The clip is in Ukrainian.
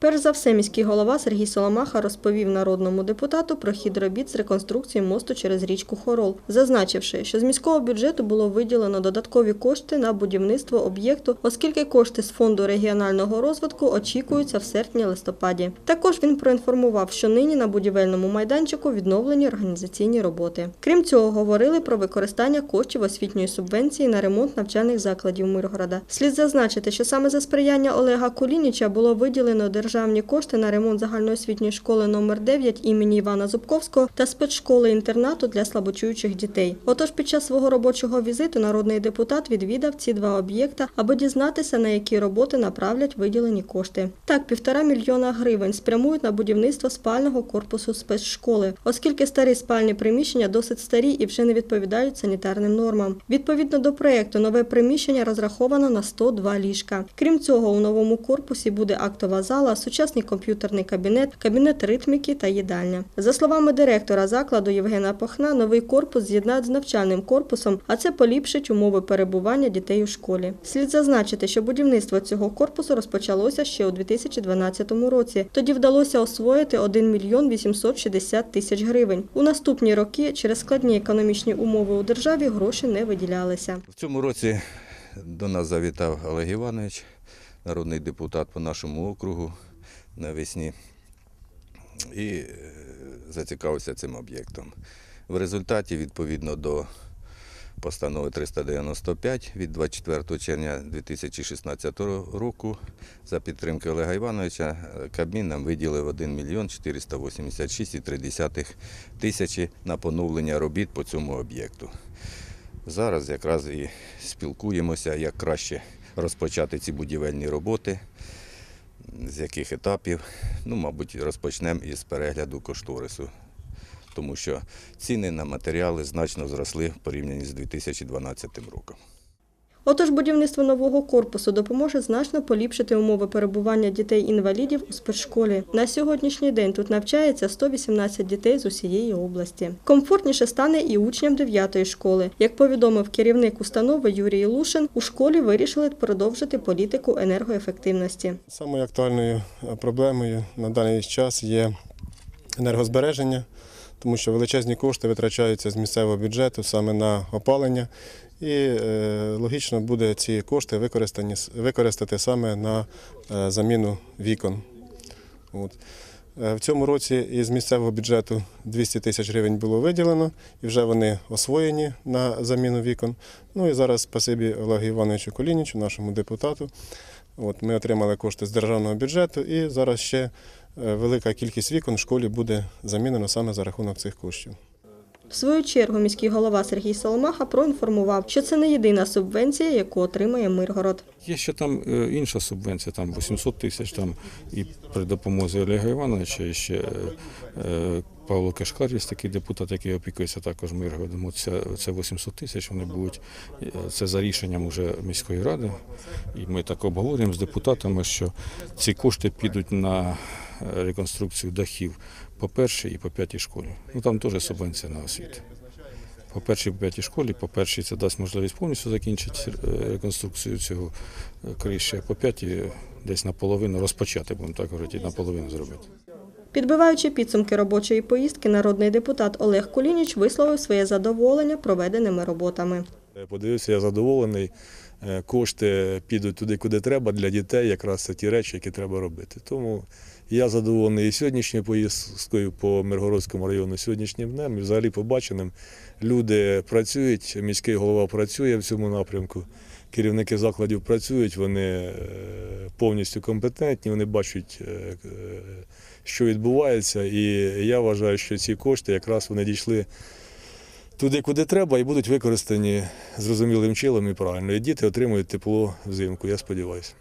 Перш за все, міський голова Сергій Соломаха розповів народному депутату про хід робіт з реконструкції мосту через річку Хорол, зазначивши, що з міського бюджету було виділено додаткові кошти на будівництво об'єкту, оскільки кошти з фонду регіонального розвитку очікуються в серпні-листопаді. Також він проінформував, що нині на будівельному майданчику відновлені організаційні роботи. Крім цього, говорили про використання коштів освітньої субвенції на ремонт навчальних закладів Миргорода. Слід зазначити, що саме за сприяння Олега Кулініча було виділено державні кошти на ремонт загальноосвітньої школи номер 9 імені Івана Зубковського та спецшколи інтернату для слабочуючих дітей. Отож, під час свого робочого візиту народний депутат відвідав ці два об'єкта, аби дізнатися, на які роботи направлять виділені кошти. Так, півтора мільйона гривень спрямують на будівництво спального корпусу спецшколи, оскільки старі спальні приміщення досить старі і вже не відповідають санітарним нормам. Відповідно до проекту, нове приміщення розраховано на 102 ліжка. Крім цього, у новому корпусі буде актова зала, сучасний комп'ютерний кабінет, кабінет ритміки та їдальня. За словами директора закладу Євгена Пахна, новий корпус з'єднають з навчальним корпусом, а це поліпшить умови перебування дітей у школі. Слід зазначити, що будівництво цього корпусу розпочалося ще у 2012 році. Тоді вдалося освоїти 1 мільйон 860 тисяч гривень. У наступні роки через складні економічні умови у державі гроші не виділялися. В цьому році до нас завітав Олег Іванович, народний депутат по нашому округу навесні, і е, зацікавився цим об'єктом. В результаті, відповідно до постанови 395 від 24 червня 2016 року, за підтримки Олега Івановича, Кабмін нам виділив 1 мільйон 486,3 тисячі на поновлення робіт по цьому об'єкту. Зараз якраз і спілкуємося, як краще розпочати ці будівельні роботи, з яких етапів. Ну, мабуть, розпочнемо із перегляду кошторису, тому що ціни на матеріали значно зросли в порівнянні з 2012 роком. Отож, будівництво нового корпусу допоможе значно поліпшити умови перебування дітей-інвалідів у спецшколі. На сьогоднішній день тут навчається 118 дітей з усієї області. Комфортніше стане і учням 9-ї школи. Як повідомив керівник установи Юрій Лушин, у школі вирішили продовжити політику енергоефективності. Самою актуальною проблемою на даний час є енергозбереження, тому що величезні кошти витрачаються з місцевого бюджету саме на опалення. І е, логічно буде ці кошти використані, використати саме на е, заміну вікон. От. Е, В цьому році із місцевого бюджету 200 тисяч гривень було виділено, і вже вони освоєні на заміну вікон. Ну і зараз спасибі Олегу Івановичу Колінічу, нашому депутату. От, ми отримали кошти з державного бюджету, і зараз ще велика кількість вікон в школі буде замінено саме за рахунок цих коштів. В свою чергу міський голова Сергій Соломаха проінформував, що це не єдина субвенція, яку отримає Миргород. Є ще там е, інша субвенція, там 800 тисяч там і при допомозі Олега Івановича, і ще е, е, Павло Кашкар, є такий депутат, який опікується також Миргородом. Це, це 800 тисяч, вони будуть, е, це за рішенням уже міської ради. І ми так обговорюємо з депутатами, що ці кошти підуть на е, реконструкцію дахів по першій і по п'ятій школі. Ну там теж субвенція на освіту. По першій по п'ятій школі, по першій це дасть можливість повністю закінчити е, реконструкцію цього е, криші, а по п'ятій десь наполовину розпочати, будемо так говорити, наполовину зробити. Підбиваючи підсумки робочої поїздки, народний депутат Олег Кулініч висловив своє задоволення проведеними роботами. Е, Подивився, я задоволений. Е, Кошти підуть туди, куди треба для дітей, якраз це ті речі, які треба робити. Тому я задоволений і сьогоднішньою поїздкою по Миргородському району, сьогоднішнім днем, і взагалі побаченим. Люди працюють, міський голова працює в цьому напрямку, керівники закладів працюють, вони е, повністю компетентні, вони бачать, що відбувається. І я вважаю, що ці кошти якраз вони дійшли туди, куди треба, і будуть використані зрозумілим чином і правильно. І діти отримують тепло взимку, я сподіваюся.